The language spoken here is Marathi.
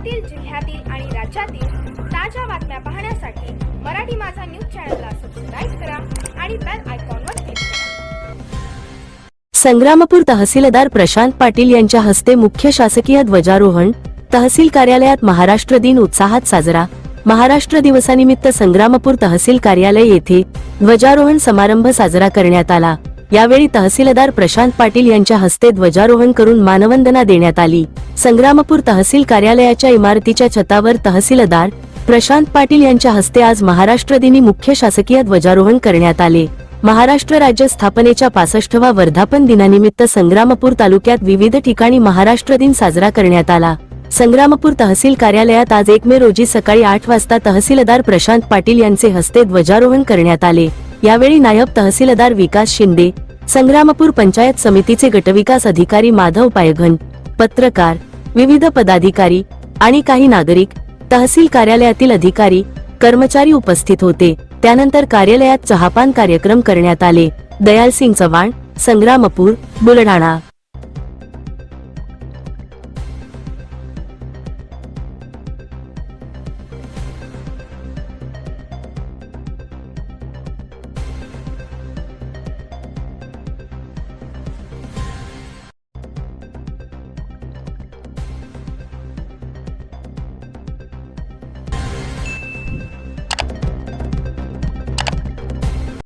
शहरातील जिल्ह्यातील आणि राज्यातील ताज्या बातम्या पाहण्यासाठी मराठी माझा न्यूज चॅनलला सबस्क्राईब करा आणि बेल आयकॉनवर क्लिक करा. संग्रामपूर तहसीलदार प्रशांत पाटील यांच्या हस्ते मुख्य शासकीय ध्वजारोहण तहसील कार्यालयात महाराष्ट्र दिन उत्साहात साजरा. महाराष्ट्र दिवसानिमित्त संग्रामपूर तहसील कार्यालय येथे ध्वजारोहण समारंभ साजरा करण्यात आला. यावेळी तहसीलदार प्रशांत पाटील यांच्या हस्ते ध्वजारोहण करून मानवंदना देण्यात आली. संग्रामपूर तहसील कार्यालयाच्या इमारतीच्या छतावर तहसीलदार प्रशांत पाटील यांच्या हस्ते आज महाराष्ट्र दिनी मुख्य शासकीय ध्वजारोहण करण्यात आले. महाराष्ट्र राज्य स्थापनेच्या पासष्टवा वर्धापन दिनानिमित्त संग्रामपूर तालुक्यात विविध ठिकाणी महाराष्ट्र दिन साजरा करण्यात आला. संग्रामपूर तहसील कार्यालयात आज एक मे रोजी सकाळी आठ वाजता तहसीलदार प्रशांत पाटील यांचे हस्ते ध्वजारोहण करण्यात आले. यावेळी नायब तहसीलदार विकास शिंदे संग्रामपूर पंचायत समितीचे गटविकास अधिकारी माधव पायघन पत्रकार विविध पदाधिकारी आणि काही नागरिक तहसील कार्यालयातील अधिकारी कर्मचारी उपस्थित होते. त्यानंतर कार्यालयात चहापान कार्यक्रम करण्यात आले. दयालसिंग चव्हाण संग्रामपूर बुलढाणा.